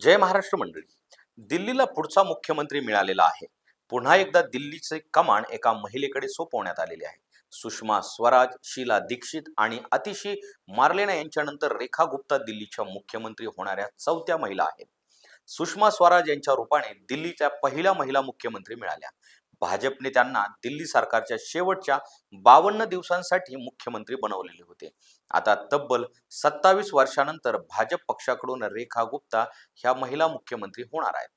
जय महाराष्ट्र मंडळी. दिल्लीला पुढचा मुख्यमंत्री मिळालेला आहे. पुन्हा एकदा दिल्लीचे कमान एका महिलेकडे सोपवण्यात आलेले आहे. सुषमा स्वराज शीला दीक्षित आणि अतिशी मार्लेना यांच्यानंतर रेखा गुप्ता दिल्लीच्या मुख्यमंत्री होणाऱ्या चौथ्या महिला आहेत. सुषमा स्वराज यांच्या रूपाने दिल्लीच्या पहिल्या महिला मुख्यमंत्री मिळाल्या. भाजपने त्यांना दिल्ली सरकारच्या शेवटच्या बावन्न दिवसांसाठी मुख्यमंत्री बनवलेले होते. आता तब्बल सत्तावीस वर्षानंतर भाजप पक्षाकडून रेखा गुप्ता ह्या महिला मुख्यमंत्री होणार आहेत.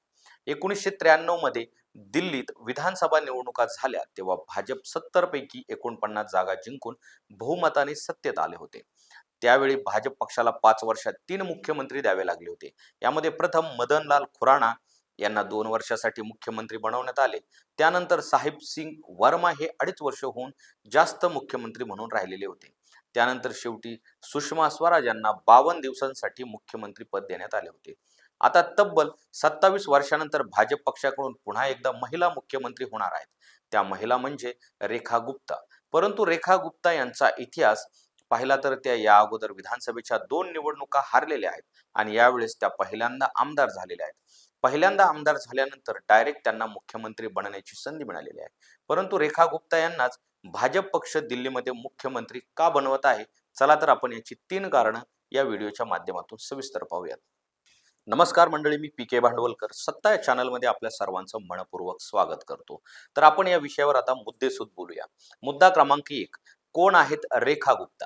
एकोणीसशे त्र्याण्णवमध्ये दिल्लीत विधानसभा निवडणुका झाल्या तेव्हा भाजप सत्तर पैकी एकोणपन्नास जागा जिंकून बहुमताने सत्तेत आले होते. त्यावेळी भाजप पक्षाला पाच वर्षात तीन मुख्यमंत्री द्यावे लागले होते. यामध्ये प्रथम मदनलाल खुराणा यांना दोन वर्षासाठी मुख्यमंत्री बनवण्यात आले. त्यानंतर साहेब सिंग वर्मा हे अडीच वर्ष होऊन जास्त मुख्यमंत्री म्हणून राहिलेले होते. त्यानंतर शेवटी सुषमा स्वराज यांना बावन्न दिवसांसाठी मुख्यमंत्री पद देण्यात आले होते. आता तब्बल सत्तावीस वर्षानंतर भाजप पक्षाकडून पुन्हा एकदा महिला मुख्यमंत्री होणार आहेत. त्या महिला म्हणजे रेखा गुप्ता. परंतु रेखा गुप्ता यांचा इतिहास पाहिला तर त्या या अगोदर विधानसभेच्या दोन निवडणुका हारलेल्या आहेत आणि यावेळेस त्या पहिल्यांदा आमदार झालेल्या आहेत. पहिल्यांदा आमदार झाल्यानंतर डायरेक्ट त्यांना मुख्यमंत्री बनण्याची संधी मिळालेली आहे. परंतु रेखा गुप्ता यांनाच भाजप पक्ष दिल्लीमध्ये मुख्यमंत्री का बनवत आहे? चला तर आपण याची तीन कारणं या व्हिडिओच्या माध्यमातून सविस्तर पाहूयात. नमस्कार मंडळी मी पी के भांडवलकर. सत्ता या चॅनलमध्ये आपल्या सर्वांचं मनपूर्वक स्वागत करतो. तर आपण या विषयावर आता मुद्देसूद बोलूया. मुद्दा क्रमांक एक कोण आहेत रेखा गुप्ता?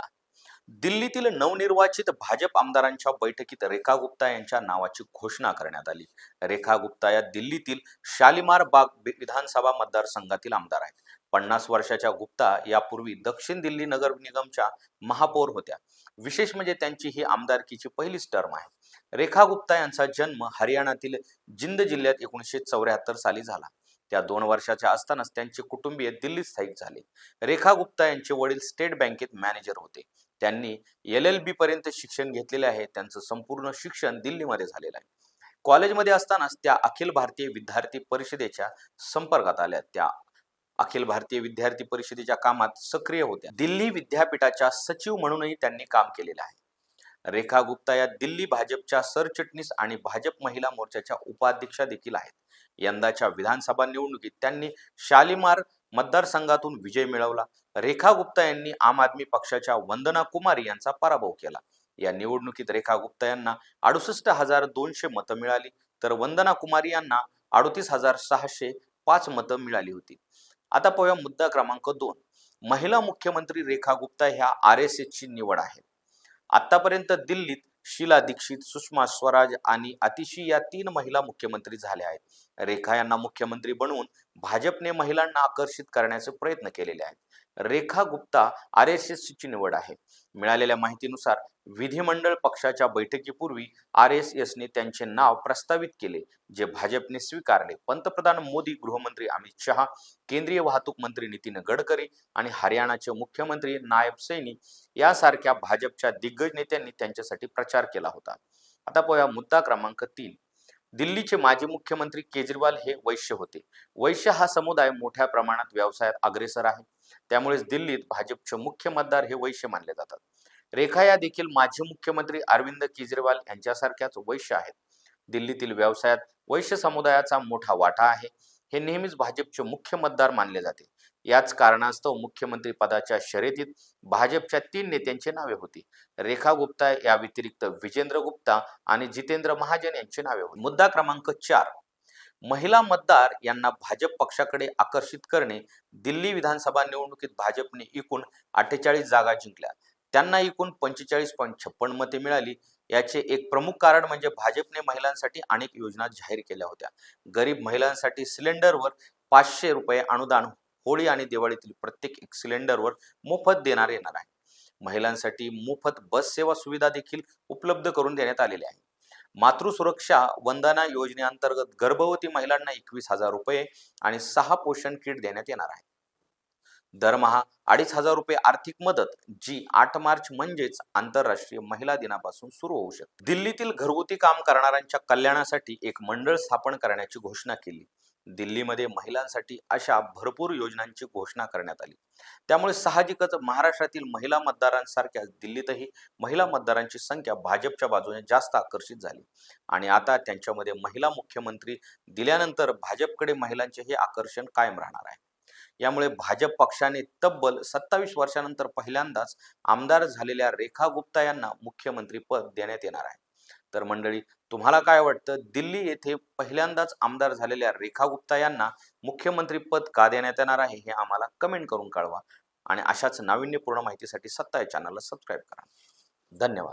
दिल्लीतील नवनिर्वाचित भाजप आमदारांच्या बैठकीत रेखा गुप्ता यांच्या नावाची घोषणा करण्यात आली. रेखा गुप्ता या दिल्लीतील शालिमार बाग विधानसभा मतदारसंघातील आमदार आहेत. पन्नास वर्षाच्या गुप्ता यापूर्वी दक्षिण दिल्ली नगर निगमच्या महापौर होत्या. विशेष म्हणजे त्यांची ही आमदारकीची पहिलीच टर्म आहे. रेखा गुप्ता यांचा जन्म हरियाणातील जिंद जिल्ह्यात एकोणीसशे चौऱ्याहत्तर साली झाला. त्या दोन वर्षाच्या असतानाच त्यांचे कुटुंबीय दिल्लीत स्थायिक झाले. रेखा गुप्ता यांचे वडील स्टेट बँकेत मॅनेजर होते. त्यांनी एल एल बी पर्यंत शिक्षण घेतलेले आहे. त्यांचं संपूर्ण शिक्षण दिल्लीमध्ये झालेलं आहे. कॉलेजमध्ये असतानाच त्या अखिल भारतीय विद्यार्थी परिषदेच्या संपर्कात आल्या. त्या अखिल भारतीय विद्यार्थी परिषदेच्या कामात सक्रिय होत्या. दिल्ली विद्यापीठाच्या सचिव म्हणूनही त्यांनी काम केलेलं आहे. रेखा गुप्ता या दिल्ली भाजपच्या सरचिटणीस आणि भाजप महिला मोर्चाच्या उपाध्यक्षा देखील आहेत. यंदाच्या विधानसभा निवडणुकीत त्यांनी शालिमार मतदारसंघातून विजय मिळवला. रेखा गुप्ता यांनी आम आदमी पक्षाच्या वंदना कुमारी यांचा पराभव केला. या निवडणुकीत रेखा गुप्ता यांना अडुसष्ट हजार दोनशे मतं मिळाली. तर वंदना कुमारी यांना अडतीस हजार सहाशे पाच मतं मिळाली होती. आता पाहूया मुद्दा क्रमांक दोन. महिला मुख्यमंत्री रेखा गुप्ता ह्या आर एस एसची निवड आहे आतापर्यंत दिल्लीत शीला दीक्षित सुषमा स्वराज आणि अतिशी या तीन महिला मुख्यमंत्री झाल्या आहेत. रेखा यांना मुख्यमंत्री बनवून भाजपने महिलांना आकर्षित करण्याचे प्रयत्न केलेले आहेत. रेखा गुप्ता आर एस ची निवड आहे. मिळालेल्या माहितीनुसार विधिमंडळ पक्षाच्या बैठकीपूर्वी आर एस एसने त्यांचे नाव प्रस्तावित केले जे भाजपने स्वीकारले. पंतप्रधान मोदी गृहमंत्री अमित शहा केंद्रीय वाहतूक मंत्री नितीन गडकरी आणि हरियाणाचे मुख्यमंत्री नायब सैनी यासारख्या भाजपच्या दिग्गज नेत्यांनी त्यांच्यासाठी प्रचार केला होता. आता पाहूया मुद्दा क्रमांक तीन. दिल्लीचे माजी मुख्यमंत्री केजरीवाल हे वैश्य होते. वैश्य हा समुदाय मोठ्या प्रमाणात व्यवसायात अग्रेसर आहे. त्यामुळेच दिल्लीत भाजपचे मुख्य मतदार हे वैश्य मानले जातात. रेखा या देखील माजी मुख्यमंत्री अरविंद केजरीवाल यांच्यासारख्याच वैश्य आहेत. दिल्लीतील व्यवसायात वैश्य समुदायाचा मोठा वाटा आहे. हे नेहमीच भाजपचे मुख्य मतदार मानले जाते. याच कारणास्तव मुख्यमंत्री पदाच्या शर्यतीत भाजपच्या तीन नेत्यांची नावे होती. रेखा गुप्ता या व्यतिरिक्त विजेंद्र गुप्ता आणि जितेंद्र महाजन यांची नावे होती. मुद्दा क्रमांक चार. महिला मतदार यांना भाजप पक्षाकडे आकर्षित करणे दिल्ली विधानसभा निवडणुकीत भाजपने एकूण अठ्ठेचाळीस जागा जिंकल्या. त्यांना एकूण पंचेचाळीस पॉईंट छप्पन मते मिळाली. याचे एक प्रमुख कारण म्हणजे भाजपने महिलांसाठी अनेक योजना जाहीर केल्या होत्या. गरीब महिलांसाठी सिलेंडरवर पाचशे रुपये अनुदान होळी आणि दिवाळीतील प्रत्येक एक सिलेंडरवर मोफत देणार येणार आहे. महिलांसाठी मोफत बस सेवा सुविधा देखील उपलब्ध करून देण्यात आलेली आहे. मातृसुरक्षा वंदना योजनेअंतर्गत गर्भवती महिलांना एकवीस हजार रुपये आणि सहा पोषण किट देण्यात येणार आहे. दरमहा अडीच हजार रुपये आर्थिक मदत जी आठ मार्च म्हणजेच आंतरराष्ट्रीय महिला दिनापासून सुरू होऊ शकते. दिल्लीतील घरगुती काम करणाऱ्यांच्या कल्याणासाठी एक मंडळ स्थापन करण्याची घोषणा केली. दिल्लीमध्ये महिलांसाठी अशा भरपूर योजनांची घोषणा करण्यात आली. त्यामुळे साहजिकच महाराष्ट्रातील महिला मतदारांसारख्याच दिल्लीतही महिला मतदारांची संख्या भाजपच्या बाजूने जास्त आकर्षित झाली. आणि आता त्यांच्यामध्ये महिला मुख्यमंत्री दिल्यानंतर भाजपकडे महिलांचे हे आकर्षण कायम राहणार आहे. यामुळे भाजप पक्षाने तब्बल सत्तावीस वर्षानंतर पहिल्यांदाच आमदार झालेल्या रेखा गुप्ता यांना मुख्यमंत्री पद देण्यात येणार आहे. तर मंडळी तुम्हाला काय वाटतं? दिल्ली येथे पहिल्यांदाच आमदार झालेल्या रेखा गुप्ता यांना मुख्यमंत्री पद का देण्यात येणार आहे हे आम्हाला कमेंट करून कळवा. आणि अशाच नाविन्यपूर्ण माहितीसाठी सत्ता या चॅनलला सबस्क्राईब करा. धन्यवाद.